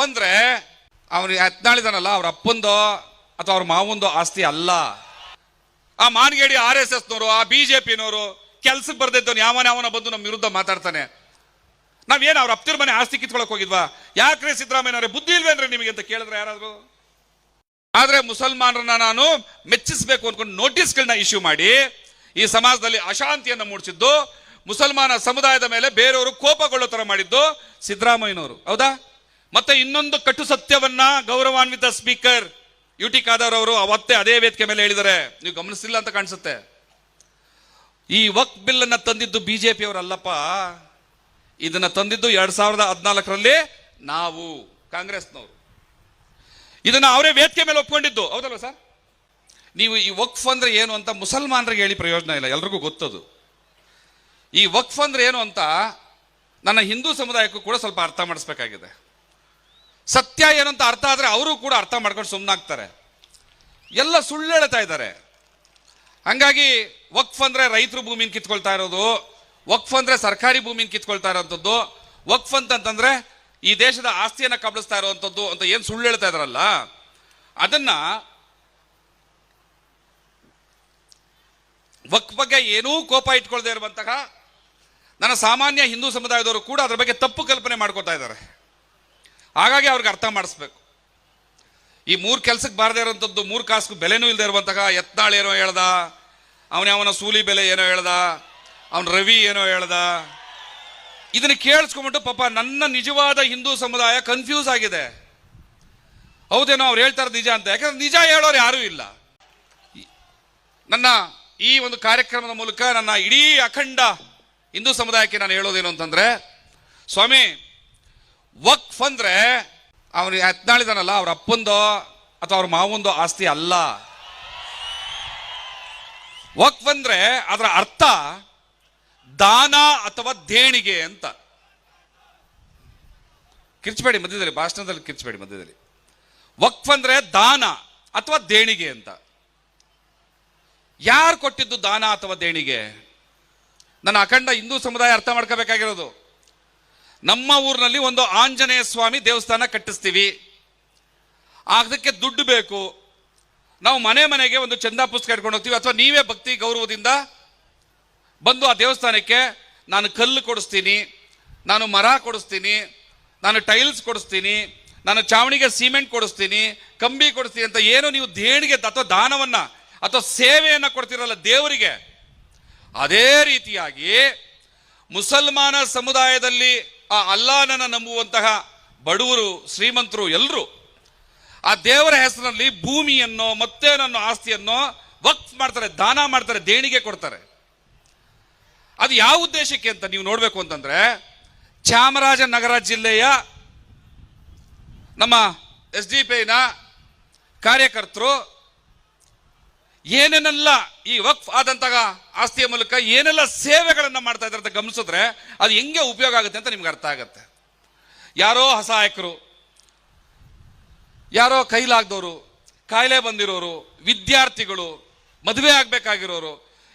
ಅಂದ್ರೆ ಅವನು ಹತ್ನಾಳಿದಾನಲ್ಲ ಅವ್ರ ಅಪ್ಪಂದೋ ಅಥವಾ ಅವ್ರ ಮಾವಂದೋ ಆಸ್ತಿ ಅಲ್ಲ. ಆ ಮಾನ್ಗೇಡಿ ಆರ್ ಎಸ್ ಎಸ್ನವರು, ಆ ಬಿಜೆಪಿನವರು ಕೆಲ್ಸಕ್ಕೆ ಬರ್ದಿದ್ದವನು ಯಾವನ ಯಾವನ ಬಂದು ನಮ್ಮ ವಿರುದ್ಧ ಮಾತಾಡ್ತಾನೆ. ನಾವೇನು ಅವ್ರ ಅಪ್ತಿರ್ ಮನೆ ಆಸ್ತಿ ಕಿತ್ಕೊಳಕ್ ಹೋಗಿದ್ವಾ? ಯಾಕ್ರೆ ಸಿದ್ದರಾಮಯ್ಯನವ್ರೆ, ಬುದ್ಧಿ ಇಲ್ವೇನ್ರಿ ನಿಮಗೆ ಅಂತ ಕೇಳಿದ್ರೆ ಯಾರಾದರೂ? ಆದರೆ ಮುಸಲ್ಮಾನರನ್ನ ನಾನು ಮೆಚ್ಚಿಸಬೇಕು ಅನ್ಕೊಂಡು ನೋಟಿಸ್ಗಳನ್ನ ಇಶ್ಯೂ ಮಾಡಿ ಈ ಸಮಾಜದಲ್ಲಿ ಅಶಾಂತಿಯನ್ನು ಮೂಡಿಸಿದ್ದು, ಮುಸಲ್ಮಾನ ಸಮುದಾಯದ ಮೇಲೆ ಬೇರೆಯವರು ಕೋಪಗೊಳ್ಳೋ ತರ ಮಾಡಿದ್ದು ಸಿದ್ದರಾಮಯ್ಯನವರು. ಹೌದಾ? ಮತ್ತೆ ಇನ್ನೊಂದು ಕಟು ಸತ್ಯವನ್ನ ಗೌರವಾನ್ವಿತ ಸ್ಪೀಕರ್ ಯು ಟಿ ಖಾದರ್ ಅವರು ಅವತ್ತೇ ಅದೇ ವೇದಿಕೆ ಮೇಲೆ ಹೇಳಿದ್ದಾರೆ. ನೀವು ಗಮನಿಸಿಲ್ಲ ಅಂತ ಕಾಣಿಸುತ್ತೆ. ಈ ವಕ್ ಬಿಲ್ ಅನ್ನ ತಂದಿದ್ದು ಬಿಜೆಪಿ ಅಲ್ಲಪ್ಪ. ಇದನ್ನ ತಂದಿದ್ದು ಎರಡ್ ಸಾವಿರದ ಹದಿನಾಲ್ಕರಲ್ಲಿ ನಾವು, ಕಾಂಗ್ರೆಸ್ನವರು. ಇದನ್ನ ಅವರೇ ವೇದಿಕೆ ಮೇಲೆ ಒಪ್ಕೊಂಡಿದ್ದು. ಹೌದಲ್ವ ಸರ್? ನೀವು ಈ ವಕ್ಫ್ ಅಂದ್ರೆ ಏನು ಅಂತ ಮುಸಲ್ಮಾನರಿಗೆ ಹೇಳಿ ಪ್ರಯೋಜನ ಇಲ್ಲ. ಎಲ್ರಿಗೂ ಗೊತ್ತದು. ಈ ವಕ್ಫ್ ಅಂದ್ರೆ ಏನು ಅಂತ ನನ್ನ ಹಿಂದೂ ಸಮುದಾಯಕ್ಕೂ ಕೂಡ ಸ್ವಲ್ಪ ಅರ್ಥ ಮಾಡಿಸ್ಬೇಕಾಗಿದೆ. ಸತ್ಯ ಏನಂತ ಅರ್ಥ ಆದರೆ ಅವರು ಕೂಡ ಅರ್ಥ ಮಾಡ್ಕೊಂಡು ಸುಮ್ಮನಾಗ್ತಾರೆ ಎಲ್ಲ ಸುಳ್ಳು ಹೇಳ್ತಾ ಇದ್ದಾರೆ. ಹಂಗಾಗಿ ವಕ್ಫ್ ಅಂದರೆ ರೈತರು ಭೂಮಿನ ಕಿತ್ಕೊಳ್ತಾ ಇರೋದು, ವಕ್ಫ್ ಅಂದರೆ ಸರ್ಕಾರಿ ಭೂಮಿನ ಕಿತ್ಕೊಳ್ತಾ ಇರೋಂಥದ್ದು, ವಕ್ಫ್ ಅಂತಂತಂದ್ರೆ ಈ ದೇಶದ ಆಸ್ತಿಯನ್ನು ಕಬಳಿಸ್ತಾ ಇರುವಂಥದ್ದು ಅಂತ ಏನು ಸುಳ್ಳು ಹೇಳ್ತಾ ಇದಾರಲ್ಲ ಅದನ್ನ ವಕ್ ಬಗ್ಗೆ ಏನೂ ಕೋಪ ಇಟ್ಕೊಳ್ಳದೆ ಇರುವಂತಹ ನನ್ನ ಸಾಮಾನ್ಯ ಹಿಂದೂ ಸಮುದಾಯದವರು ಕೂಡ ಅದರ ಬಗ್ಗೆ ತಪ್ಪು ಕಲ್ಪನೆ ಮಾಡ್ಕೋತಾ ಇದ್ದಾರೆ. ಹಾಗಾಗಿ ಅವ್ರಿಗೆ ಅರ್ಥ ಮಾಡಿಸ್ಬೇಕು. ಈ ಮೂರು ಕೆಲಸಕ್ಕೆ ಬಾರದೇ ಇರುವಂಥದ್ದು ಮೂರು ಕಾಸು ಬೆಲೆನೂ ಇಲ್ಲದೆ ಇರುವಂತಹ ಎತ್ನಾಳ್ ಏನೋ ಹೇಳ್ದ, ಅವನ ಅವನ ಸೂಲಿ ಬೆಲೆ ಏನೋ ಹೇಳ್ದ, ಅವನ ರವಿ ಏನೋ ಹೇಳ್ದ. ಇದನ್ನು ಕೇಳಿಸ್ಕೊಂಬಿಟ್ಟು ಪಾಪ ನನ್ನ ನಿಜವಾದ ಹಿಂದೂ ಸಮುದಾಯ ಕನ್ಫ್ಯೂಸ್ ಆಗಿದೆ. ಹೌದೇನೋ ಅವ್ರು ಹೇಳ್ತಾರೆ ನಿಜ ಅಂತ. ಯಾಕಂದ್ರೆ ನಿಜ ಹೇಳೋರು ಯಾರೂ ಇಲ್ಲ. ನನ್ನ ಈ ಒಂದು ಕಾರ್ಯಕ್ರಮದ ಮೂಲಕ ನನ್ನ ಇಡೀ ಅಖಂಡ ಹಿಂದೂ ಸಮುದಾಯಕ್ಕೆ ನಾನು ಹೇಳೋದೇನು ಅಂತಂದ್ರೆ, ಸ್ವಾಮಿ ವಕ್ಫ್ ಅಂದ್ರೆ ಅವನು ಹತ್ನಾಳಿದಾನಲ್ಲ ಅವ್ರ ಅಪ್ಪಂದೋ ಅಥವಾ ಅವ್ರ ಮಾವಂದೋ ಆಸ್ತಿ ಅಲ್ಲ. ವಕ್ಫ್ ಅಂದ್ರೆ ಅದರ ಅರ್ಥ ದಾನ ಅಥವಾ ದೇಣಿಗೆ ಅಂತ. ಕಿರ್ಚಬೇಡಿ ಮಧ್ಯದಲ್ಲಿ, ಭಾಷಣದಲ್ಲಿ ಕಿರ್ಚಬೇಡಿ ಮಧ್ಯದಲ್ಲಿ. ವಕ್ಫ್ ಅಂದ್ರೆ ದಾನ ಅಥವಾ ದೇಣಿಗೆ ಅಂತ. ಯಾರು ಕೊಟ್ಟಿದ್ದು ದಾನ ಅಥವಾ ದೇಣಿಗೆ? ನನ್ನ ಅಖಂಡ ಹಿಂದೂ ಸಮುದಾಯ ಅರ್ಥ ಮಾಡ್ಕೋಬೇಕಾಗಿರೋದು. ನಮ್ಮ ಊರಿನಲ್ಲಿ ಒಂದು ಆಂಜನೇಯ ಸ್ವಾಮಿ ದೇವಸ್ಥಾನ ಕಟ್ಟಿಸ್ತೀವಿ. ಅದಕ್ಕೆ ದುಡ್ಡು ಬೇಕು. ನಾವು ಮನೆ ಮನೆಗೆ ಒಂದು ಚಂದ ಪುಸ್ತಕ ಇಟ್ಕೊಂಡು ಹೋಗ್ತೀವಿ. ಅಥವಾ ನೀವೇ ಭಕ್ತಿ ಗೌರವದಿಂದ ಬಂದು ಆ ದೇವಸ್ಥಾನಕ್ಕೆ ನಾನು ಕಲ್ಲು ಕೊಡಿಸ್ತೀನಿ, ನಾನು ಮರ ಕೊಡಿಸ್ತೀನಿ, ನಾನು ಟೈಲ್ಸ್ ಕೊಡಿಸ್ತೀನಿ, ನಾನು ಚಾವಣಿಗೆ ಸಿಮೆಂಟ್ ಕೊಡಿಸ್ತೀನಿ, ಕಂಬಿ ಕೊಡಿಸ್ತೀನಿ ಅಂತ ಏನು ನೀವು ದೇಣಿಗೆ ಅಥವಾ ದಾನವನ್ನ ಅಥವಾ ಸೇವೆಯನ್ನ ಕೊಡ್ತಿರಲ್ಲ ದೇವರಿಗೆ. ಅದೇ ರೀತಿಯಾಗಿ ಮುಸಲ್ಮಾನ ಸಮುದಾಯದಲ್ಲಿ ಆ ಅಲ್ಲಾನನ ನಂಬುವಂತಹ ಬಡವರು, ಶ್ರೀಮಂತರು ಎಲ್ಲರೂ ಆ ದೇವರ ಹೆಸರಲ್ಲಿ ಭೂಮಿಯನ್ನು ಮತ್ತೆ ನನ್ನ ಆಸ್ತಿಯನ್ನು ವಕ್ಫ್ ಮಾಡ್ತಾರೆ, ದಾನ ಮಾಡ್ತಾರೆ, ದೇಣಿಗೆ ಕೊಡ್ತಾರೆ. ಅದು ಯಾವ ಉದ್ದೇಶಕ್ಕೆ ಅಂತ ನೀವು ನೋಡಬೇಕು ಅಂತಂದ್ರೆ ಚಾಮರಾಜನಗರ ಜಿಲ್ಲೆಯ ನಮ್ಮ ಎಸ್ ಡಿ ಪಿ ಕಾರ್ಯಕರ್ತರು ಏನೇನೆಲ್ಲ ಈ ವಕ್ಫ್ ಆದಂತಹ ಆಸ್ತಿಯ ಮೂಲಕ ಏನೆಲ್ಲ ಸೇವೆಗಳನ್ನ ಮಾಡ್ತಾ ಇದ್ದಾರೆ ಅಂತ ಗಮನಿಸಿದ್ರೆ ಅದು ಹೆಂಗೆ ಉಪಯೋಗ ಆಗುತ್ತೆ ಅಂತ ನಿಮ್ಗೆ ಅರ್ಥ ಆಗುತ್ತೆ. ಯಾರೋ ಅಸಹಾಯಕರು ಯಾರೋ ಕೈಲಾಗ್ದವರು, ಕಾಯಿಲೆ ಬಂದಿರೋರು, ವಿದ್ಯಾರ್ಥಿಗಳು, ಮದುವೆ ಆಗ್ಬೇಕಾಗಿರೋರು,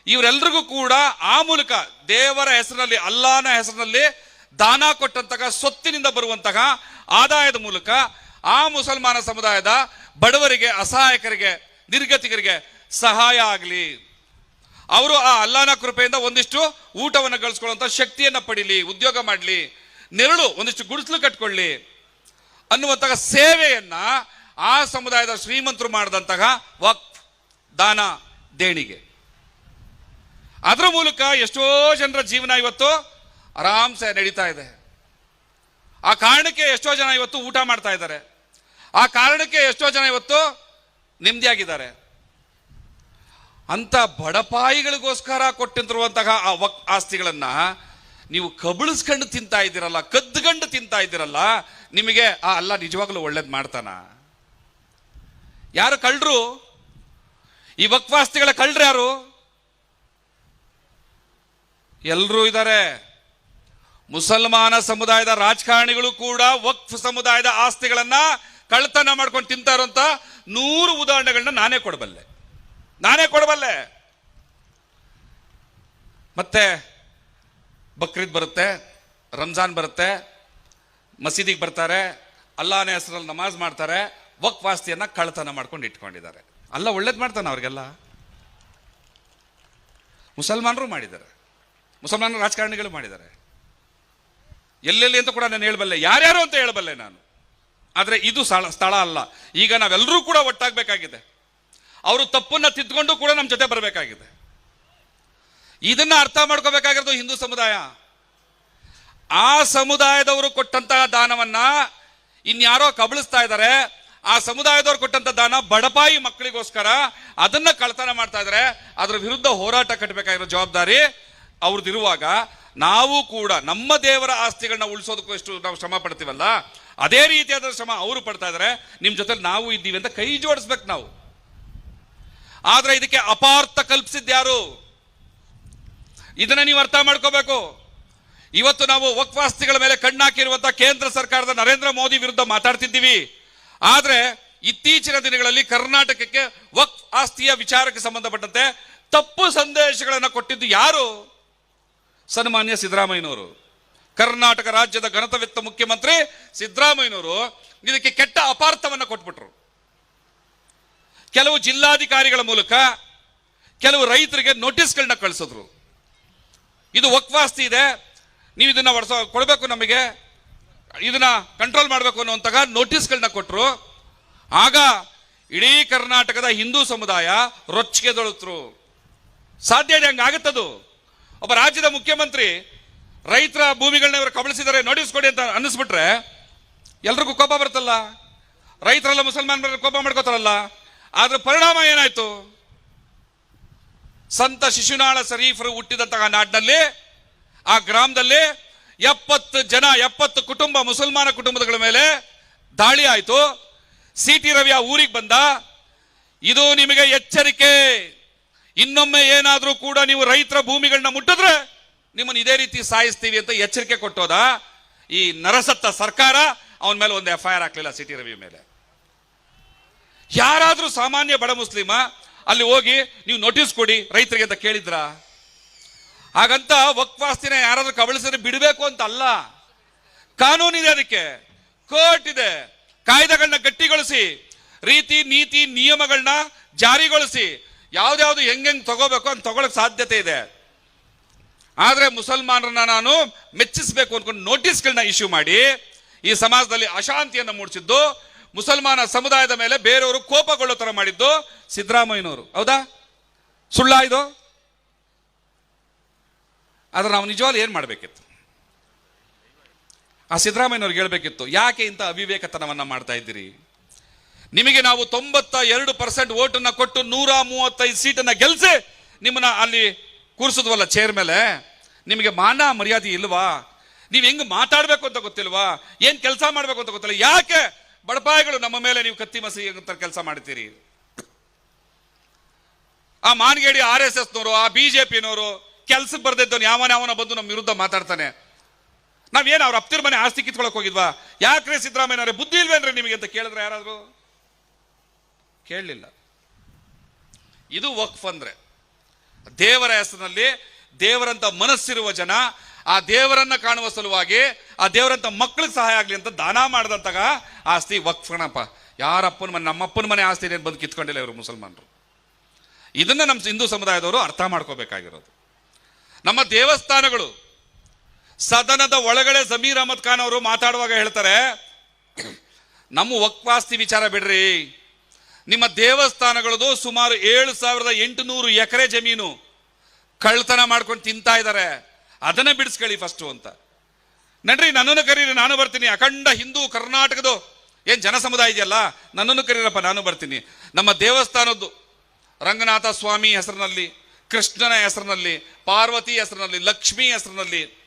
ಇವರೆಲ್ರಿಗೂ ಕೂಡ ಆ ಮೂಲಕ ದೇವರ ಹೆಸರಿನಲ್ಲಿ ಅಲ್ಲಾನ ಹೆಸರಿನಲ್ಲಿ ದಾನ ಕೊಟ್ಟಂತಹ ಸೊತ್ತಿನಿಂದ ಬರುವಂತಹ ಆದಾಯದ ಮೂಲಕ ಆ ಮುಸಲ್ಮಾನ ಸಮುದಾಯದ ಬಡವರಿಗೆ, ಅಸಹಾಯಕರಿಗೆ, ನಿರ್ಗತಿಕರಿಗೆ ಸಹಾಯ ಆಗಲಿ. ಅವರು ಆ ಅಲ್ಲಾನ ಕೃಪೆಯಿಂದ ಒಂದಿಷ್ಟು ಊಟವನ್ನು ಗಳಿಸ್ಕೊಳ್ಳುವಂಥ ಶಕ್ತಿಯನ್ನು ಪಡೀಲಿ, ಉದ್ಯೋಗ ಮಾಡಲಿ, ನೆರಳು ಒಂದಿಷ್ಟು ಗುಡಿಸಲು ಕಟ್ಕೊಳ್ಳಿ ಅನ್ನುವಂತಹ ಸೇವೆಯನ್ನು ಆ ಸಮುದಾಯದ ಶ್ರೀಮಂತರು ಮಾಡಿದಂತಹ ವಕ್ ದಾನ, ದೇಣಿಗೆ. ಅದರ ಮೂಲಕ ಎಷ್ಟೋ ಜನರ ಜೀವನ ಇವತ್ತು ಆರಾಮ್ಸೆ ನಡೀತಾ ಇದೆ. ಆ ಕಾರಣಕ್ಕೆ ಎಷ್ಟೋ ಜನ ಇವತ್ತು ಊಟ ಮಾಡ್ತಾ ಇದ್ದಾರೆ. ಆ ಕಾರಣಕ್ಕೆ ಎಷ್ಟೋ ಜನ ಇವತ್ತು ನೆಮ್ಮದಿಯಾಗಿದ್ದಾರೆ. ಅಂತ ಬಡಪಾಯಿಗಳಿಗೋಸ್ಕರ ಕೊಟ್ಟಿರುವಂತಹ ಆ ವಕ್ ಆಸ್ತಿಗಳನ್ನು ನೀವು ಕಬಳಿಸ್ಕೊಂಡು ತಿಂತಾ ಇದ್ದೀರಲ್ಲ, ಕದ್ದುಗಂಡು ತಿಂತಾ ಇದ್ದೀರಲ್ಲ, ನಿಮಗೆ, ಆ, ಅಲ್ಲ, ನಿಜವಾಗ್ಲೂ ಒಳ್ಳೇದು ಮಾಡ್ತಾನ? ಯಾರು ಕಳ್ಳರು ಈ ವಕ್ವಾಸ್ತಿಗಳ ಕಳ್ಳರು ಯಾರು? ಎಲ್ಲರೂ ಇದ್ದಾರೆ ಮುಸಲ್ಮಾನ ಸಮುದಾಯದ ರಾಜಕಾರಣಿಗಳು ಕೂಡ ವಕ್ಫ್ ಸಮುದಾಯದ ಆಸ್ತಿಗಳನ್ನ ಕಳ್ತನ ಮಾಡ್ಕೊಂಡು ತಿಂತಾ ಇರುವಂತ ನೂರು ಉದಾಹರಣೆಗಳನ್ನ ನಾನೇ ಕೊಡಬಲ್ಲೆ. ನಾನೇ ಕೊಡಬಲ್ಲೆ. ಮತ್ತೆ ಬಕ್ರೀದ್ ಬರುತ್ತೆ, ರಂಜಾನ್ ಬರುತ್ತೆ, ಮಸೀದಿಗೆ ಬರ್ತಾರೆ, ಅಲ್ಲಾನೇ ಹೆಸರಲ್ಲಿ ನಮಾಜ್ ಮಾಡ್ತಾರೆ ವಕ್ ವಾಸ್ತಿಯನ್ನ ಕಳ್ತನ ಮಾಡ್ಕೊಂಡು ಇಟ್ಕೊಂಡಿದ್ದಾರೆ. ಅಲ್ಲ, ಒಳ್ಳೇದು ಮಾಡ್ತಾನೆ ಅವ್ರಿಗೆಲ್ಲ? ಮುಸಲ್ಮಾನರು ಮಾಡಿದ್ದಾರೆ. ಮುಸಲ್ಮಾನರು ರಾಜಕಾರಣಿಗಳು ಮಾಡಿದ್ದಾರೆ. ಎಲ್ಲೆಲ್ಲಿ ಅಂತ ಕೂಡ ನಾನು ಹೇಳಬಲ್ಲೆ. ಯಾರ್ಯಾರು ಅಂತ ಹೇಳಬಲ್ಲೆ ನಾನು. ಆದರೆ ಇದು ಸ್ಥಳ ಸ್ಥಳ ಅಲ್ಲ. ಈಗ ನಾವೆಲ್ಲರೂ ಕೂಡ ಒಟ್ಟಾಗಬೇಕಾಗಿದೆ. ಅವರು ತಪ್ಪನ್ನ ತಿದ್ಕೊಂಡು ಕೂಡ ನಮ್ಮ ಜೊತೆ ಬರಬೇಕಾಗಿದೆ. ಇದನ್ನು ಅರ್ಥ ಮಾಡ್ಕೋಬೇಕಾಗಿರೋದು ಹಿಂದೂ ಸಮುದಾಯ. ಆ ಸಮುದಾಯದವರು ಕೊಟ್ಟಂತಹ ದಾನವನ್ನ ಇನ್ಯಾರೋ ಕಬಳಿಸ್ತಾ ಇದ್ದಾರೆ. ಆ ಸಮುದಾಯದವರು ಕೊಟ್ಟಂತ ದಾನ ಬಡಪಾಯಿ ಮಕ್ಕಳಿಗೋಸ್ಕರ ಅದನ್ನ ಕಳ್ತನ ಮಾಡ್ತಾ ಇದ್ದಾರೆ. ಅದರ ವಿರುದ್ಧ ಹೋರಾಟ ಕಟ್ಟಬೇಕಾಗಿರೋ ಜವಾಬ್ದಾರಿ ಅವ್ರದ್ದಿರುವಾಗ ನಾವು ಕೂಡ ನಮ್ಮ ದೇವರ ಆಸ್ತಿಗಳನ್ನ ಉಳಿಸೋದಕ್ಕೂ ಎಷ್ಟು ನಾವು ಶ್ರಮ ಪಡ್ತೀವಲ್ಲ, ಅದೇ ರೀತಿಯಾದ ಶ್ರಮ ಅವರು ಪಡ್ತಾ ಇದ್ದಾರೆ. ನಿಮ್ಮ ಜೊತೆ ನಾವು ಇದ್ದೀವಿ ಅಂತ ಕೈ ಜೋಡಿಸ್ಬೇಕು ನಾವು. ಆದ್ರೆ ಇದಕ್ಕೆ ಅಪಾರ್ಥ ಕಲ್ಪಿಸಿದ್ಯಾರು ಇದನ್ನ ನೀವು ಅರ್ಥ ಮಾಡ್ಕೋಬೇಕು. ಇವತ್ತು ನಾವು ವಕ್ವಾಸ್ತಿಗಳ ಮೇಲೆ ಕಣ್ಣಾಕಿರುವಂತಹ ಕೇಂದ್ರ ಸರ್ಕಾರದ ನರೇಂದ್ರ ಮೋದಿ ವಿರುದ್ಧ ಮಾತಾಡ್ತಿದ್ದೀವಿ. ಆದ್ರೆ ಇತ್ತೀಚಿನ ದಿನಗಳಲ್ಲಿ ಕರ್ನಾಟಕಕ್ಕೆ ವಕ್ ಆಸ್ತಿಯ ವಿಚಾರಕ್ಕೆ ಸಂಬಂಧಪಟ್ಟಂತೆ ತಪ್ಪು ಸಂದೇಶಗಳನ್ನು ಕೊಟ್ಟಿದ್ದು ಯಾರು? ಸನ್ಮಾನ್ಯ ಸಿದ್ದರಾಮಯ್ಯನವರು. ಕರ್ನಾಟಕ ರಾಜ್ಯದ ಘನತವಿತ್ತ ಮುಖ್ಯಮಂತ್ರಿ ಸಿದ್ದರಾಮಯ್ಯನವರು ಇದಕ್ಕೆ ಕೆಟ್ಟ ಅಪಾರ್ಥವನ್ನು ಕೊಟ್ಬಿಟ್ರು. ಕೆಲವು ಜಿಲ್ಲಾಧಿಕಾರಿಗಳ ಮೂಲಕ ಕೆಲವು ರೈತರಿಗೆ ನೋಟಿಸ್ಗಳನ್ನ ಕಳಿಸಿದ್ರು. ಇದು ಒಕ್ವಾಸ್ತಿ ಇದೆ. ನೀವು ಇದನ್ನ ಹೊಡೆಸ ಕೊಡಬೇಕು ನಮಗೆ. ಇದನ್ನ ಕಂಟ್ರೋಲ್ ಮಾಡಬೇಕು ಅನ್ನುವಂತಹ ನೋಟಿಸ್ಗಳನ್ನ ಕೊಟ್ಟರು ಆಗ ಇಡೀ ಕರ್ನಾಟಕದ ಹಿಂದೂ ಸಮುದಾಯ ರೊಚ್ಚಿಗೆ ದೊಳತ್ರು ಸಾಧ್ಯ ಇದೆ ಹಂಗಾಗತ್ತದು ಒಬ್ಬ ರಾಜ್ಯದ ಮುಖ್ಯಮಂತ್ರಿ ರೈತರ ಭೂಮಿಗಳನ್ನ ಇವರು ಕಬಳಿಸಿದರೆ ನೋಟಿಸ್ ಕೊಡಿ ಅಂತ ಅನ್ನಿಸ್ಬಿಟ್ರೆ ಎಲ್ರಿಗೂ ಕೋಪ ಬರುತ್ತಲ್ಲ? ರೈತರೆಲ್ಲ ಮುಸಲ್ಮಾನ ಕೋಪ ಮಾಡ್ಕೋತಾರಲ್ಲ? ಆದ್ರ ಪರಿಣಾಮ ಏನಾಯ್ತು? ಸಂತ ಶಿಶುನಾಳ ಶರೀಫರು ಹುಟ್ಟಿದಂತಹ ನಾಡಿನಲ್ಲಿ, ಆ ಗ್ರಾಮದಲ್ಲಿ ಎಪ್ಪತ್ತು ಜನ, ಎಪ್ಪತ್ತು ಕುಟುಂಬ, ಮುಸಲ್ಮಾನ ಕುಟುಂಬಗಳ ಮೇಲೆ ದಾಳಿ ಆಯ್ತು. ಸಿ ಟಿ ರವಿ ಆ ಊರಿಗೆ ಬಂದ, ಇದು ನಿಮಗೆ ಎಚ್ಚರಿಕೆ. ಇನ್ನೊಮ್ಮೆ ಏನಾದರೂ ಕೂಡ ನೀವು ರೈತರ ಭೂಮಿಗಳನ್ನ ಮುಟ್ಟಿದ್ರೆ ನಿಮ್ಮನ್ನು ಇದೇ ರೀತಿ ಸಾಯಿಸ್ತೀವಿ ಅಂತ ಎಚ್ಚರಿಕೆ ಕೊಟ್ಟೋದ ಈ ನರಸತ್ತ ಸರ್ಕಾರ. ಅವನ ಮೇಲೆ ಒಂದು ಎಫ್ ಐ ಆರ್ ಹಾಕ್ಲಿಲ್ಲ ಸಿ ಟಿ ರವಿ ಮೇಲೆ. ಯಾರಾದ್ರೂ ಸಾಮಾನ್ಯ ಬಡ ಮುಸ್ಲಿಮ, ಅಲ್ಲಿ ಹೋಗಿ ನೀವು ನೋಟಿಸ್ ಕೊಡಿ, ರೈತರಿಗೆ ಅಂತ ಕೇಳಿದ್ರ? ಹಾಗಂತ ವಕ್ವಾಸ್ತಿನ ಯಾರಾದರೂ ಕಬಳಿಸಿದ್ರೆ ಬಿಡಬೇಕು ಅಂತ ಅಲ್ಲ ಕಾನೂನಿದೆ ಅದಕ್ಕೆ. ಕೋರ್ಟ್ ಇದೆ. ಕಾಯ್ದೆಗಳನ್ನ ಗಟ್ಟಿಗೊಳಿಸಿ, ರೀತಿ, ನೀತಿ, ನಿಯಮಗಳನ್ನ ಜಾರಿಗೊಳಿಸಿ, ಯಾವ್ದ್ಯಾವ್ದು ಹೆಂಗೆಂಗ್ ತಗೋಬೇಕು ಅಂತ ತಗೊಳಕ್ ಸಾಧ್ಯತೆ ಇದೆ. ಆದ್ರೆ ಮುಸಲ್ಮಾನರನ್ನ ನಾನು ಮೆಚ್ಚಿಸಬೇಕು ಅನ್ಕೊಂಡು ನೋಟಿಸ್ಗಳನ್ನ ಇಶ್ಯೂ ಮಾಡಿ, ಈ ಸಮಾಜದಲ್ಲಿ ಅಶಾಂತಿಯನ್ನು ಮೂಡಿಸಿದ್ದು ಮುಸಲ್ಮಾನ ಸಮುದಾಯದ ಮೇಲೆ ಬೇರೆಯವರು ಕೋಪಗೊಳ್ಳೋ ಥರ ಮಾಡಿದ್ದು ಸಿದ್ದರಾಮಯ್ಯನವರು. ಹೌದಾ? ಸುಳ್ಳ ಇದು? ಆದ್ರೆ ನಾವು ನಿಜವಾಗ್ಲೂ ಏನು ಮಾಡಬೇಕಿತ್ತು? ಆ ಸಿದ್ದರಾಮಯ್ಯನವ್ರಿಗೆ ಹೇಳಬೇಕಿತ್ತು, ಯಾಕೆ ಇಂಥ ಅವಿವೇಕತನವನ್ನ ಮಾಡ್ತಾ ಇದ್ದೀರಿ? ನಿಮಗೆ ನಾವು ತೊಂಬತ್ತ ಎರಡು ಪರ್ಸೆಂಟ್ ಓಟನ್ನು ಕೊಟ್ಟು ನೂರ ಮೂವತ್ತೈದು ಸೀಟನ್ನು ಗೆಲ್ಸಿ ನಿಮ್ಮನ್ನ ಅಲ್ಲಿ ಕೂರಿಸಿದ್ವಲ್ಲ ಚೇರ್ ಮೇಲೆ? ನಿಮಗೆ ಮಾನ ಮರ್ಯಾದೆ ಇಲ್ವಾ? ನೀವು ಹೆಂಗೆ ಮಾತಾಡಬೇಕು ಅಂತ ಗೊತ್ತಿಲ್ವಾ? ಏನು ಕೆಲಸ ಮಾಡಬೇಕು ಅಂತ ಗೊತ್ತಿಲ್ಲ? ಯಾಕೆ ಬಡಪಾಯಿಗಳು ನಮ್ಮ ಮೇಲೆ ನೀವು ಕತ್ತಿ ಮಸಿ ಕೆಲಸ ಮಾಡ್ತೀರಿ. ಆ ಮಾನ್ಗೇಡಿ ಆರ್ ಎಸ್ ಎಸ್ನವರು, ಆ ಬಿಜೆಪಿನವರು ಕೆಲ್ಸಕ್ಕೆ ಬರ್ದಿದ್ದವನು ಯಾವನ ಯಾವನ ಬಂದು ನಮ್ಮ ವಿರುದ್ಧ ಮಾತಾಡ್ತಾನೆ. ನಾವೇನು ಅವ್ರ ಅಪ್ತಿರ್ ಮನೆ ಆಸ್ತಿ ಕಿತ್ಕೊಳಕ್ ಹೋಗಿದ್ವಾ? ಯಾಕ್ರೆ ಸಿದ್ದರಾಮಯ್ಯನವ್ರೆ, ಬುದ್ಧಿ ಇಲ್ವೇನ್ರಿ ನಿಮಗೆ ಅಂತ ಕೇಳಿದ್ರೆ ಯಾರಾದ್ರು? ಕೇಳಲಿಲ್ಲ. ಇದು ವಕ್ಫ್ ಅಂದ್ರೆ. ದೇವರ ಹೆಸರಿನಲ್ಲಿ ದೇವರಂತ ಮನಸ್ಸಿರುವ ಜನ, ಆ ದೇವರನ್ನ ಕಾಣುವ ಸಲುವಾಗಿ ಆ ದೇವರಂತ ಮಕ್ಕಳಿಗೆ ಸಹಾಯ ಆಗಲಿ ಅಂತ ದಾನ ಮಾಡಿದಂತಾಗ ಆಸ್ತಿ ವಕ್ಫ್ ಕಣಪ್ಪ. ಯಾರಪ್ಪನ ಮನೆ, ನಮ್ಮಪ್ಪನ ಮನೆ ಆಸ್ತಿ ಏನು ಬಂದು ಕಿತ್ಕೊಂಡಿಲ್ಲ ಇವರು ಮುಸಲ್ಮಾನರು. ಇದನ್ನ ನಮ್ಮ ಹಿಂದೂ ಸಮುದಾಯದವರು ಅರ್ಥ ಮಾಡ್ಕೋಬೇಕಾಗಿರೋದು. ನಮ್ಮ ದೇವಸ್ಥಾನಗಳು, ಸದನದ ಒಳಗಡೆ ಜಮೀರ್ ಅಹಮದ್ ಖಾನ್ ಅವರು ಮಾತಾಡುವಾಗ ಹೇಳ್ತಾರೆ, ನಮ್ಮ ವಕ್ವಾಸ್ತಿ ವಿಚಾರ ಬಿಡ್ರಿ. ನಿಮ್ಮ ದೇವಸ್ಥಾನಗಳದು ಸುಮಾರು ಏಳು ಸಾವಿರದ ಎಂಟುನೂರು ಎಕರೆ ಜಮೀನು ಕಳ್ಳತನ ಮಾಡ್ಕೊಂಡು ತಿಂತಾ ಇದ್ದಾರೆ ಅದನ್ನ ಬಿಡಿಸ್ಕೊಳ್ಳಿ ಫಸ್ಟು ಅಂತ. ನಡ್ರಿ, ನನ್ನನ್ನು ಕರೀರಿ, ನಾನು ಬರ್ತೀನಿ. ಅಖಂಡ ಹಿಂದೂ ಕರ್ನಾಟಕದ ಏನ್ ಜನ ಸಮುದಾಯ ಇದೆಯಲ್ಲ? ನನ್ನನ್ನು ಕರೀರಪ್ಪ, ನಾನು ಬರ್ತೀನಿ. ನಮ್ಮ ದೇವಸ್ಥಾನದ್ದು, ರಂಗನಾಥ ಸ್ವಾಮಿ ಹೆಸರಿನಲ್ಲಿ, ಕೃಷ್ಣನ ಹೆಸರಿನಲ್ಲಿ, ಪಾರ್ವತಿ ಹೆಸರಿನಲ್ಲಿ, ಲಕ್ಷ್ಮಿ ಹೆಸರಿನಲ್ಲಿ,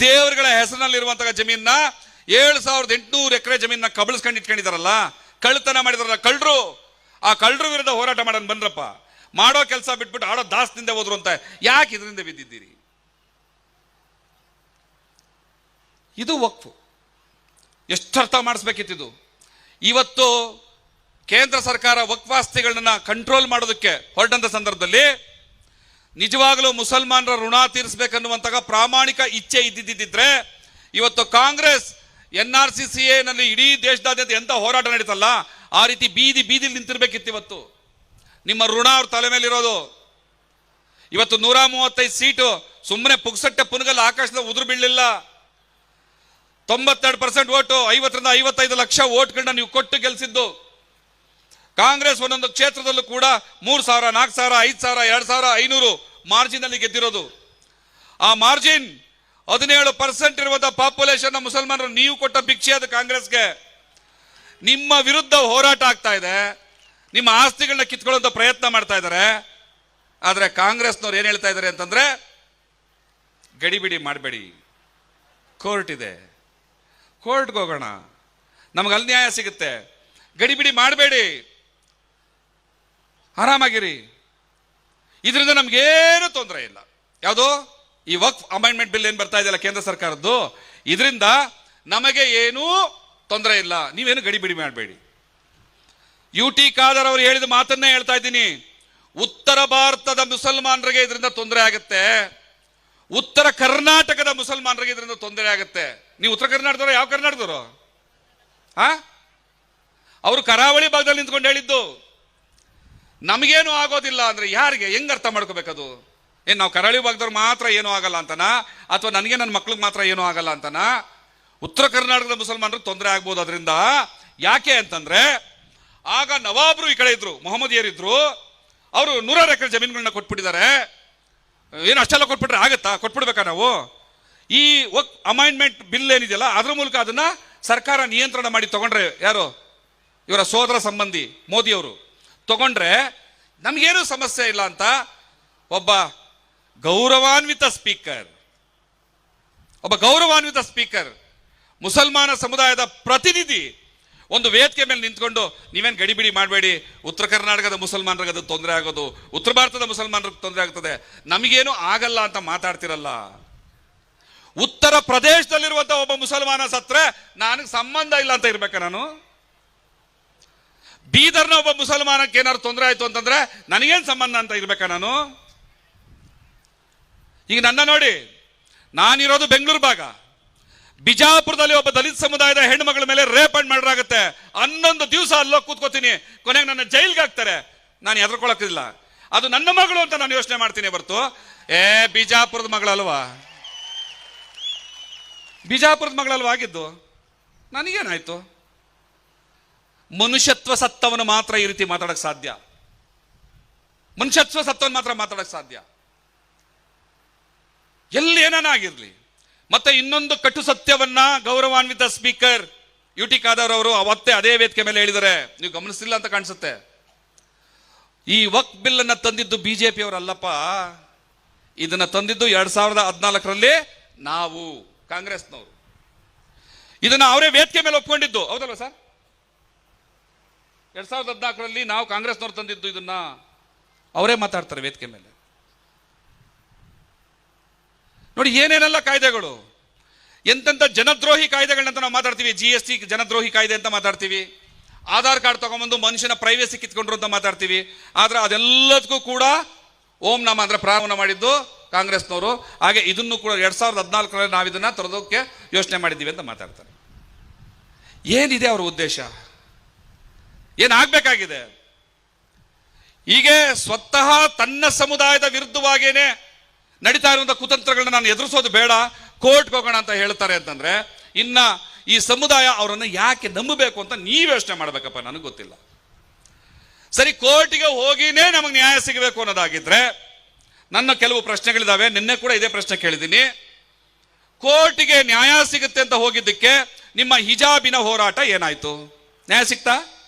ದೇವರುಗಳ ಹೆಸರಿನಲ್ಲಿರುವಂತಹ ಜಮೀನ ಏಳು ಸಾವಿರದ ಎಂಟುನೂರು ಎಕರೆ ಜಮೀನ ಕಬಳಿಸ್ಕೊಂಡು ಇಟ್ಕೊಂಡಿದಾರಲ್ಲ ಕಳ್ತನ ಮಾಡಿದಾರಲ್ಲ ಕಳ್ರು ಆ ಕಳ್ಳರು ವಿರುದ್ಧ ಹೋರಾಟ ಮಾಡೋಣ ಬಂದ್ರಪ್ಪ. ಮಾಡೋ ಕೆಲಸ ಬಿಟ್ಬಿಟ್ಟು ಆಡೋ ದಾಸದಿಂದ ಹೋದ್ರು ಅಂತ ಯಾಕೆ ಇದರಿಂದ ಬಿದ್ದಿದ್ದೀರಿ? ಇದು ವಕ್ಫು. ಎಷ್ಟು ಅರ್ಥ ಮಾಡಿಸ್ಬೇಕಿತ್ತಿದು ಇವತ್ತು ಕೇಂದ್ರ ಸರ್ಕಾರ ವಕ್ವಾಸ್ತಿಗಳನ್ನ ಕಂಟ್ರೋಲ್ ಮಾಡೋದಕ್ಕೆ ಹೊರಟಂತ ಸಂದರ್ಭದಲ್ಲಿ ನಿಜವಾಗಲೂ ಮುಸಲ್ಮಾನರ ಋಣ ತೀರಿಸಬೇಕನ್ನುವಂತಹ ಪ್ರಾಮಾಣಿಕ ಇಚ್ಛೆ ಇದ್ದಿದ್ದಿದ್ರೆ ಇವತ್ತು Congress N R C C ಎನಲ್ಲಿ ಇಡೀ ದೇಶದಾದ್ಯಂತ ಎಂಥ ಹೋರಾಟ ನಡೀತಲ್ಲ, ಆ ರೀತಿ ಬೀದಿ ಬೀದಿಲಿ ನಿಂತಿರ್ಬೇಕಿತ್ತು ಇವತ್ತು. ನಿಮ್ಮ ಋಣ ಅವ್ರ ತಲೆ ಮೇಲಿರೋದು ಇವತ್ತು ನೂರ ಮೂವತ್ತೈದು ಸೀಟು ಸುಮ್ಮನೆ ಪುಗ್ಸಟ್ಟೆ ಪುನಗಲ್ಲ ಆಕಾಶದ ಉದುರು ಬೀಳಲಿಲ್ಲ. ತೊಂಬತ್ತೆರಡು ಪರ್ಸೆಂಟ್ ಓಟು, ಐವತ್ತರಿಂದ ಐವತ್ತೈದು ಲಕ್ಷ ಓಟ್ಗಳನ್ನ ನೀವು ಕೊಟ್ಟು ಗೆಲ್ಸಿದ್ದು. ಕಾಂಗ್ರೆಸ್ ಒಂದೊಂದು ಕ್ಷೇತ್ರದಲ್ಲೂ ಕೂಡ ಮೂರು ಸಾವಿರ, ನಾಲ್ಕು ಸಾವಿರ, ಐದು ಸಾವಿರ, ಎರಡು ಸಾವಿರ ಐನೂರು ಮಾರ್ಜಿನ್ ಅಲ್ಲಿ ಗೆದ್ದಿರೋದು. ಆ ಮಾರ್ಜಿನ್ ಹದಿನೇಳು ಪರ್ಸೆಂಟ್ ಇರುವಂತಹ ಪಾಪ್ಯುಲೇಷನ್ ಮುಸಲ್ಮಾನರು ನೀವು ಕೊಟ್ಟ ಭಿಕ್ಷೆ ಅದು ಕಾಂಗ್ರೆಸ್ಗೆ. ನಿಮ್ಮ ವಿರುದ್ಧ ಹೋರಾಟ ಆಗ್ತಾ ಇದೆ. ನಿಮ್ಮ ಆಸ್ತಿಗಳನ್ನ ಕಿತ್ಕೊಳ್ಳುವಂತ ಪ್ರಯತ್ನ ಮಾಡ್ತಾ ಇದ್ದಾರೆ. ಆದರೆ ಕಾಂಗ್ರೆಸ್ನವ್ರು ಏನು ಹೇಳ್ತಾ ಇದ್ದಾರೆ ಅಂತಂದ್ರೆ, ಗಡಿಬಿಡಿ ಮಾಡಬೇಡಿ. ಕೋರ್ಟ್ ಇದೆ. ಕೋರ್ಟ್ಗೆ ಹೋಗೋಣ. ನಮಗೆ ಅಲ್ಲಿ ನ್ಯಾಯ ಸಿಗುತ್ತೆ. ಗಡಿಬಿಡಿ ಮಾಡಬೇಡಿ. ಆರಾಮಾಗಿರಿ. ಇದರಿಂದ ನಮಗೇನು ತೊಂದರೆ ಇಲ್ಲ. ಯಾವುದು? ಈ ವಕ್ಫ್ ಅಮೆಂಡ್ಮೆಂಟ್ ಬಿಲ್ ಏನು ಬರ್ತಾ ಇದೆಯಲ್ಲ ಕೇಂದ್ರ ಸರ್ಕಾರದ್ದು? ಇದರಿಂದ ನಮಗೆ ಏನೂ ತೊಂದರೆ ಇಲ್ಲ. ನೀವೇನು ಗಡಿಬಿಡಿ ಮಾಡಬೇಡಿ. ಯು ಟಿ ಖಾದರ್ ಅವರು ಹೇಳಿದ ಮಾತನ್ನೇ ಹೇಳ್ತಾ ಇದ್ದೀನಿ. ಉತ್ತರ ಭಾರತದ ಮುಸಲ್ಮಾನರಿಗೆ ಇದರಿಂದ ತೊಂದರೆ ಆಗುತ್ತೆ. ಉತ್ತರ ಕರ್ನಾಟಕದ ಮುಸಲ್ಮಾನರಿಗೆ ಇದರಿಂದ ತೊಂದರೆ ಆಗುತ್ತೆ. ನೀವು ಉತ್ತರ ಕರ್ನಾಟಕದವರು? ಯಾವ ಕರ್ನಾಟಕದವರು? ಆ ಅವರು ಕರಾವಳಿ ಭಾಗದಲ್ಲಿ ನಿಂತ್ಕೊಂಡು ಹೇಳಿದ್ದು, ನಮಗೇನು ಆಗೋದಿಲ್ಲ ಅಂದ್ರೆ ಯಾರಿಗೆ? ಹೆಂಗ್ ಅರ್ಥ ಮಾಡ್ಕೋಬೇಕದು? ಏನ್, ನಾವು ಕರಾವಳಿ ಭಾಗದವ್ರು ಮಾತ್ರ ಏನೂ ಆಗಲ್ಲ ಅಂತನಾ? ಅಥವಾ ನನಗೆ ನನ್ನ ಮಕ್ಳಿಗೆ ಮಾತ್ರ ಏನೂ ಆಗಲ್ಲ ಅಂತನಾ? ಉತ್ತರ ಕರ್ನಾಟಕದ ಮುಸಲ್ಮಾನರಿಗೆ ತೊಂದರೆ ಆಗ್ಬೋದು ಅದರಿಂದ ಯಾಕೆ ಅಂತಂದ್ರೆ, ಆಗ ನವಾಬ್ರು ಈ ಕಡೆ ಇದ್ರು, ಮೊಹಮ್ಮದಿಯರಿದ್ರು. ಅವರು ನೂರಾರು ಎಕರೆ ಜಮೀನುಗಳನ್ನ ಕೊಟ್ಬಿಟ್ಟಿದ್ದಾರೆ. ಏನು ಅಷ್ಟೆಲ್ಲ ಕೊಟ್ಬಿಟ್ರೆ ಆಗುತ್ತಾ? ಕೊಟ್ಬಿಡ್ಬೇಕಾ ನಾವು? ಈ ಅಮೈಂಡ್ಮೆಂಟ್ ಬಿಲ್ ಏನಿದೆಯಲ್ಲ, ಅದ್ರ ಮೂಲಕ ಅದನ್ನ ಸರ್ಕಾರ ನಿಯಂತ್ರಣ ಮಾಡಿ ತಗೊಂಡ್ರೆ ಯಾರು? ಇವರ ಸೋದರ ಸಂಬಂಧಿ, ಮೋದಿಯವರು. ತಗೊಂಡ್ರೆ ನಮಗೇನು ಸಮಸ್ಯೆ ಇಲ್ಲ ಅಂತ ಒಬ್ಬ ಗೌರವಾನ್ವಿತ ಸ್ಪೀಕರ್, ಒಬ್ಬ ಗೌರವಾನ್ವಿತ ಸ್ಪೀಕರ್, ಮುಸಲ್ಮಾನ ಸಮುದಾಯದ ಪ್ರತಿನಿಧಿ ಒಂದು ವೇದಿಕೆ ಮೇಲೆ ನಿಂತ್ಕೊಂಡು ನೀವೇನು ಗಡಿಬಿಡಿ ಮಾಡಬೇಡಿ. ಉತ್ತರ ಕರ್ನಾಟಕದ ಮುಸಲ್ಮಾನರಿಗೆ ಅದು ತೊಂದರೆ ಆಗೋದು. ಉತ್ತರ ಭಾರತದ ಮುಸಲ್ಮಾನರಿಗೆ ತೊಂದರೆ ಆಗ್ತದೆ. ನಮಗೇನು ಆಗಲ್ಲ ಅಂತ ಮಾತಾಡ್ತಿರಲ್ಲ. ಉತ್ತರ ಪ್ರದೇಶದಲ್ಲಿರುವಂಥ ಒಬ್ಬ ಮುಸಲ್ಮಾನ ಸತ್ರೆ ನನಗೆ ಸಂಬಂಧ ಇಲ್ಲ ಅಂತ ಇರ್ಬೇಕ ನಾನು? ಬೀದರ್ನ ಒಬ್ಬ ಮುಸಲ್ಮಾನಕ್ಕೆ ಏನಾದ್ರು ತೊಂದರೆ ಆಯ್ತು ಅಂತಂದ್ರೆ ನನಗೇನು ಸಂಬಂಧ ಅಂತ ಇರ್ಬೇಕಾ ನಾನು? ಈಗ ನನ್ನ ನೋಡಿ, ನಾನಿರೋದು ಬೆಂಗಳೂರು ಭಾಗ. ಬಿಜಾಪುರದಲ್ಲಿ ಒಬ್ಬ ದಲಿತ ಸಮುದಾಯದ ಹೆಣ್ಮಗಳ ಮೇಲೆ ರೇಪ್ ಅಂಡ್ ಮರ್ಡರ್ ಆಗುತ್ತೆ ಹನ್ನೊಂದು ದಿವಸ ಅಲ್ಲೋ ಕೂತ್ಕೋತೀನಿ. ಕೊನೆಗೆ ನನ್ನ ಜೈಲ್ಗೆ ಹಾಕ್ತಾರೆ. ನಾನು ಎದ್ರಕೊಳಕ್ಕಿಲ್ಲ ಅದು ನನ್ನ ಮಗಳು ಅಂತ ನಾನು ಯೋಚನೆ ಮಾಡ್ತೀನಿ ಬರ್ತು ಏ, ಬಿಜಾಪುರದ ಮಗಳಲ್ವಾ? ಬಿಜಾಪುರದ ಮಗಳಲ್ವಾ ಆಗಿದ್ದು? ನನಗೇನಾಯ್ತು? ಮನುಷ್ಯತ್ವ ಸತ್ತವನು ಮಾತ್ರ ಈ ರೀತಿ ಮಾತಾಡಕ್ ಸಾಧ್ಯ. ಮನುಷ್ಯತ್ವ ಸತ್ತವನ್ನು ಮಾತ್ರ ಮಾತಾಡಕ್ ಸಾಧ್ಯ. ಎಲ್ಲಿ ಏನಾನ ಆಗಿರ್ಲಿ. ಮತ್ತೆ ಇನ್ನೊಂದು ಕಟು ಸತ್ಯವನ್ನ ಗೌರವಾನ್ವಿತ ಸ್ಪೀಕರ್ ಯು ಟಿ ಖಾದರ್ ಅವರು ಅವತ್ತೇ ಅದೇ ವೇದಿಕೆ ಮೇಲೆ ಹೇಳಿದ್ದಾರೆ. ನೀವು ಗಮನಿಸಿಲ್ಲ ಅಂತ ಕಾಣಿಸುತ್ತೆ. ಈ ವಕ್ ಬಿಲ್ ಅನ್ನ ತಂದಿದ್ದು ಬಿಜೆಪಿ ಅವರಲ್ಲಪ್ಪ ಇದನ್ನ ತಂದಿದ್ದು ಎರಡ್ ಸಾವಿರದ ಹದಿನಾಲ್ಕರಲ್ಲಿ ನಾವು, ಕಾಂಗ್ರೆಸ್ನವರು. ಇದನ್ನ ಅವರೇ ವೇದಿಕೆ ಮೇಲೆ ಒಪ್ಕೊಂಡಿದ್ದು. ಹೌದಲ್ವ ಸರ್? ಎರಡ್ ಸಾವಿರದ ಹದಿನಾಲ್ಕರಲ್ಲಿ ನಾವು ಕಾಂಗ್ರೆಸ್ನವ್ರು ತಂದಿದ್ದು ಇದನ್ನ. ಅವರೇ ಮಾತಾಡ್ತಾರೆ ವೇದಿಕೆ ಮೇಲೆ. ನೋಡಿ, ಏನೇನೆಲ್ಲ ಕಾಯ್ದೆಗಳು? ಎಂತೆಂಥ ಜನದ್ರೋಹಿ ಕಾಯ್ದೆಗಳನ್ನಂತ ನಾವು ಮಾತಾಡ್ತೀವಿ. ಜಿ ಎಸ್ ಟಿ ಜನದ್ರೋಹಿ ಕಾಯ್ದೆ ಅಂತ ಮಾತಾಡ್ತೀವಿ. ಆಧಾರ್ ಕಾರ್ಡ್ ತಗೊಂಬಂದು ಮನುಷ್ಯನ ಪ್ರೈವೇಸಿ ಕಿತ್ಕೊಂಡ್ರು ಅಂತ ಮಾತಾಡ್ತೀವಿ. ಆದ್ರೆ ಅದೆಲ್ಲದಕ್ಕೂ ಕೂಡ ಓಂ ನಾಮ ಅಂದ್ರೆ ಪ್ರಾರಂಭ ಮಾಡಿದ್ದು ಕಾಂಗ್ರೆಸ್ನವರು. ಹಾಗೆ ಇದನ್ನು ಕೂಡ ಎರಡ್ ಸಾವಿರದ ಹದಿನಾಲ್ಕರಲ್ಲಿ ನಾವು ಇದನ್ನ ತರೋದಕ್ಕೆ ಯೋಚನೆ ಮಾಡಿದ್ದೀವಿ ಅಂತ ಮಾತಾಡ್ತಾರೆ. ಏನಿದೆ ಅವರ ಉದ್ದೇಶ? ಏನಾಗಬೇಕಾಗಿದೆ ಹೀಗೆ ಸ್ವತಃ ತನ್ನ ಸಮುದಾಯದ ವಿರುದ್ಧವಾಗೇನೆ ನಡೀತಾ ಇರುವಂಥ ಕುತಂತ್ರಗಳನ್ನ ನಾನು ಎದುರಿಸೋದು ಬೇಡ, ಕೋರ್ಟ್ಗೆ ಹೋಗೋಣ ಅಂತ ಹೇಳ್ತಾರೆ ಅಂತಂದ್ರೆ, ಇನ್ನ ಈ ಸಮುದಾಯ ಅವರನ್ನು ಯಾಕೆ ನಂಬಬೇಕು ಅಂತ ನೀವು ಯೋಚನೆ ಮಾಡ್ಬೇಕಪ್ಪ, ನನಗೆ ಗೊತ್ತಿಲ್ಲ. ಸರಿ, ಕೋರ್ಟಿಗೆ ಹೋಗಿನೇ ನಮಗೆ ನ್ಯಾಯ ಸಿಗಬೇಕು ಅನ್ನೋದಾಗಿದ್ರೆ, ನನ್ನ ಕೆಲವು ಪ್ರಶ್ನೆಗಳಿದ್ದಾವೆ ನಿನ್ನೆ ಕೂಡ ಇದೇ ಪ್ರಶ್ನೆ ಕೇಳಿದ್ದೀನಿ. ಕೋರ್ಟಿಗೆ ನ್ಯಾಯ ಸಿಗುತ್ತೆ ಅಂತ ಹೋಗಿದ್ದಕ್ಕೆ ನಿಮ್ಮ ಹಿಜಾಬಿನ ಹೋರಾಟ ಏನಾಯ್ತು? ನ್ಯಾಯ ಸಿಗ್ತಾ?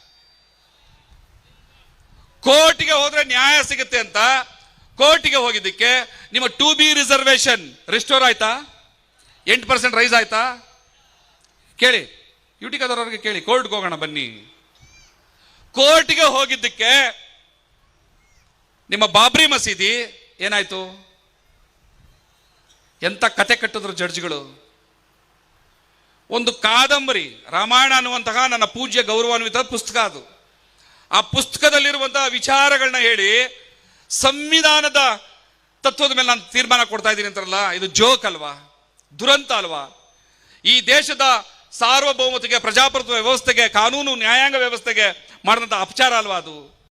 ಕೋರ್ಟಿಗೆ ಹೋದ್ರೆ ನ್ಯಾಯ ಸಿಗುತ್ತೆ ಅಂತ ಕೋರ್ಟಿಗೆ ಹೋಗಿದ್ದಕ್ಕೆ ನಿಮ್ಮ ಟು ಬಿ ರಿಸರ್ವೇಶನ್ ರಿಸ್ಟೋರ್ ಆಯ್ತಾ? ಎಂಟು ಪರ್ಸೆಂಟ್ ರೈಸ್ ಆಯ್ತಾ? ಕೇಳಿ ಯು ಟಿ ಕದವ್ರವ್ರಿಗೆ ಕೇಳಿ, ಕೋರ್ಟ್ಗೆ ಹೋಗೋಣ ಬನ್ನಿ. ಕೋರ್ಟ್ಗೆ ಹೋಗಿದ್ದಕ್ಕೆ ನಿಮ್ಮ ಬಾಬ್ರಿ ಮಸೀದಿ ಏನಾಯ್ತು? ಎಂಥ ಕತೆ ಕಟ್ಟಿದ್ರು ಜಡ್ಜ್ಗಳು? ಒಂದು ಕಾದಂಬರಿ, ರಾಮಾಯಣ ಅನ್ನುವಂತಹ ನನ್ನ ಪೂಜ್ಯ ಗೌರವಾನ್ವಿತ ಪುಸ್ತಕ ಅದು. ಆ ಪುಸ್ತಕದಲ್ಲಿರುವಂತಹ ವಿಚಾರಗಳನ್ನ ಹೇಳಿ ಸಂವಿಧಾನದ ತತ್ವದ ಮೇಲೆ ನಾನು ತೀರ್ಮಾನ ಕೊಡ್ತಾ ಇದ್ದೀನಿ ಅಂತಾರಲ್ಲ, ಇದು ಜೋಕ್ ಅಲ್ವಾ? ದುರಂತ ಅಲ್ವಾ? ಈ ದೇಶದ ಸಾರ್ವಭೌಮತೆಗೆ, ಪ್ರಜಾಪ್ರಭುತ್ವ ವ್ಯವಸ್ಥೆಗೆ, ಕಾನೂನು ನ್ಯಾಯಾಂಗ ವ್ಯವಸ್ಥೆಗೆ ಮಾಡಿದಂಥ ಅಪಚಾರ ಅಲ್ವಾ ಅದು?